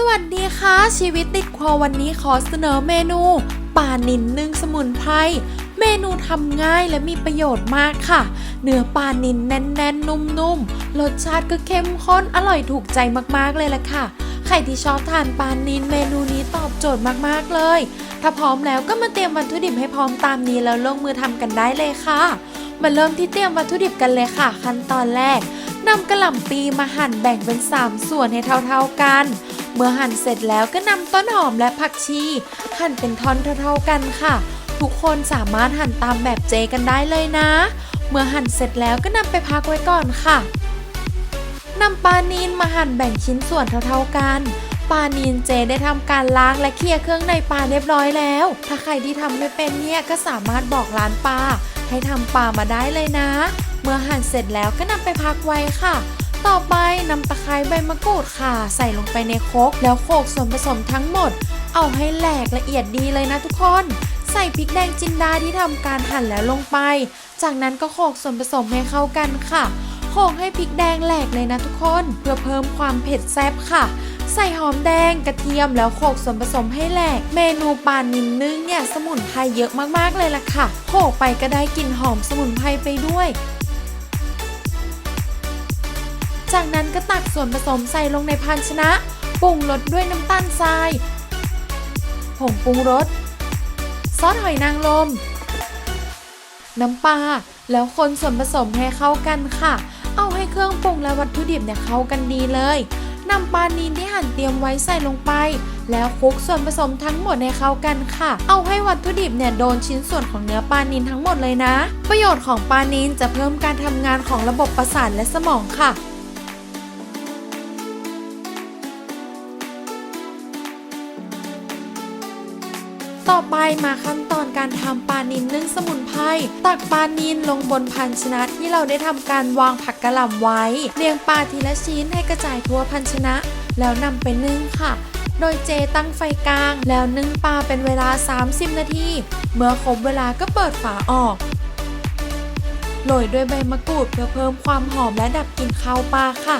สวัสดีค่ะ ชีวิตติดครัววันนี้ขอเสนอเมนูปลานินนึ่งสมุนไพรเมนูทำง่ายและมีประโยชน์มากค่ะ เนื้อปลานินแน่นๆ นุ่มๆ รสชาติก็เข้มข้นอร่อยถูกใจมากๆเลยล่ะค่ะ ใครที่ชอบทานปลานินเมนูนี้ตอบโจทย์มากๆเลย ถ้าพร้อมแล้วก็มาเตรียมวัตถุดิบให้พร้อมตามนี้แล้วลงมือทำกันได้เลยค่ะ มาเริ่มที่เตรียมวัตถุดิบกันเลยค่ะ ขั้นตอนแรก นำกระหล่ำปีมาหั่นแบ่งเป็น 3 ส่วนให้เท่าๆกัน เมื่อหั่นเสร็จแล้วก็นำต้นหอมและผักชี หั่นเป็นท่อนเท่าๆกันค่ะ ทุกคนสามารถหั่นตามแบบเจกันได้เลยนะ เมื่อหั่นเสร็จแล้วก็นำไปพักไว้ก่อนค่ะนำปลานีนมาหั่นแบ่งชิ้นส่วนเท่าๆกันปลานีนเจได้ทำการล้างและเคี่ยเครื่องในปลาเรียบร้อยแล้ว ถ้าใครที่ทำไม่เป็นเนี่ยก็สามารถบอกร้านปลาให้ทำปลามาได้เลยนะ เมื่อหั่นเสร็จแล้วก็นำไปพักไว้ค่ะ ต่อไปนำตะไคร้ใบมะกรูดค่ะ ใส่ลงไปในโคกแล้วโขกส่วนผสมทั้งหมด เอาให้แหลกละเอียดดีเลยนะทุกคน ใส่พริกแดงจินดาที่ทำการหั่นแล้วลงไป จากนั้นก็โขกส่วนผสมให้เข้ากันค่ะโขกให้พริกแดงแหลกเลยนะทุกคน เพื่อเพิ่มความเผ็ดแซ่บค่ะใส่หอมแดงกระเทียมแล้วโขกส่วนผสมให้แหลก เมนูปลานินนึ่งเนี่ยสมุนไพรเยอะมากๆเลยล่ะค่ะโขกไปก็ได้กลิ่นหอมสมุนไพรไปด้วย จากนั้นก็ตักส่วนผสมใส่ลงในภาชนะ ปรุงรสด้วยน้ำตาลทราย ผงปรุงรส ซอสหอยนางรม น้ำปลา แล้วคนส่วนผสมให้เข้ากันค่ะ เอาให้เครื่องปรุงและวัตถุดิบเนี่ยเข้ากันดีเลยนำปลานีนที่หั่นเตรียมไว้ใส่ลงไป แล้วคลุกส่วนผสมทั้งหมดให้เข้ากันค่ะ เอาให้วัตถุดิบเนี่ยโดนชิ้นส่วนของเนื้อปลานินทั้งหมดเลยนะ ประโยชน์ของปลานินจะเพิ่มการทำงานของระบบประสาทและสมองค่ะ ต่อไปมาขั้นตอนการทำปลานินนึ่งสมุนไพรตักปลานินลงบนภาชนะที่เราได้ทำการวางผักกระหล่ำไว้ เรียงปลาทีละชิ้นให้กระจายทั่วภาชนะ แล้วนำไปนึ่งค่ะ โดยเจตั้งไฟกลาง แล้วนึ่งปลาเป็นเวลา 30 นาที เมื่อครบเวลาก็เปิดฝาออกโรยด้วยใบมะกรูดเพื่อเพิ่มความหอมและดับกลิ่นคาวปลาค่ะ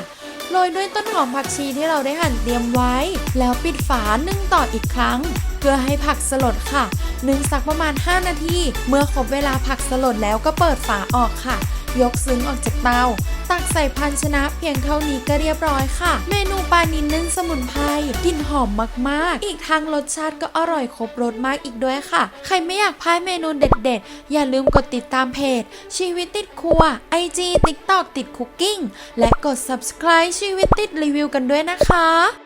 โรยด้วยต้นหอมผักชีที่เราได้หั่นเตรียมไว้ แล้วปิดฝานึ่งต่ออีกครั้ง เพื่อให้ผักสลดค่ะนึ่งสักประมาณ 5 นาที เมื่อครบเวลาผักสลดแล้วก็เปิดฝาออกค่ะ ยกซึ้งออกจากเตา ตักใส่ภาชนะเพียงเท่านี้ก็เรียบร้อยค่ะ เมนูปลานินนึ่งสมุนไพรกลิ่นหอมมากๆ อีกทางรสชาติก็อร่อยครบรสมากอีกด้วยค่ะ ใครไม่อยากพลาดเมนูเด็ด ๆ อย่าลืมกดติดตามเพจ ชีวิตติดครัว IG TikTok ติดคุกกิ้งและกด subscribe ชีวิตติดรีวิวกันด้วยนะคะ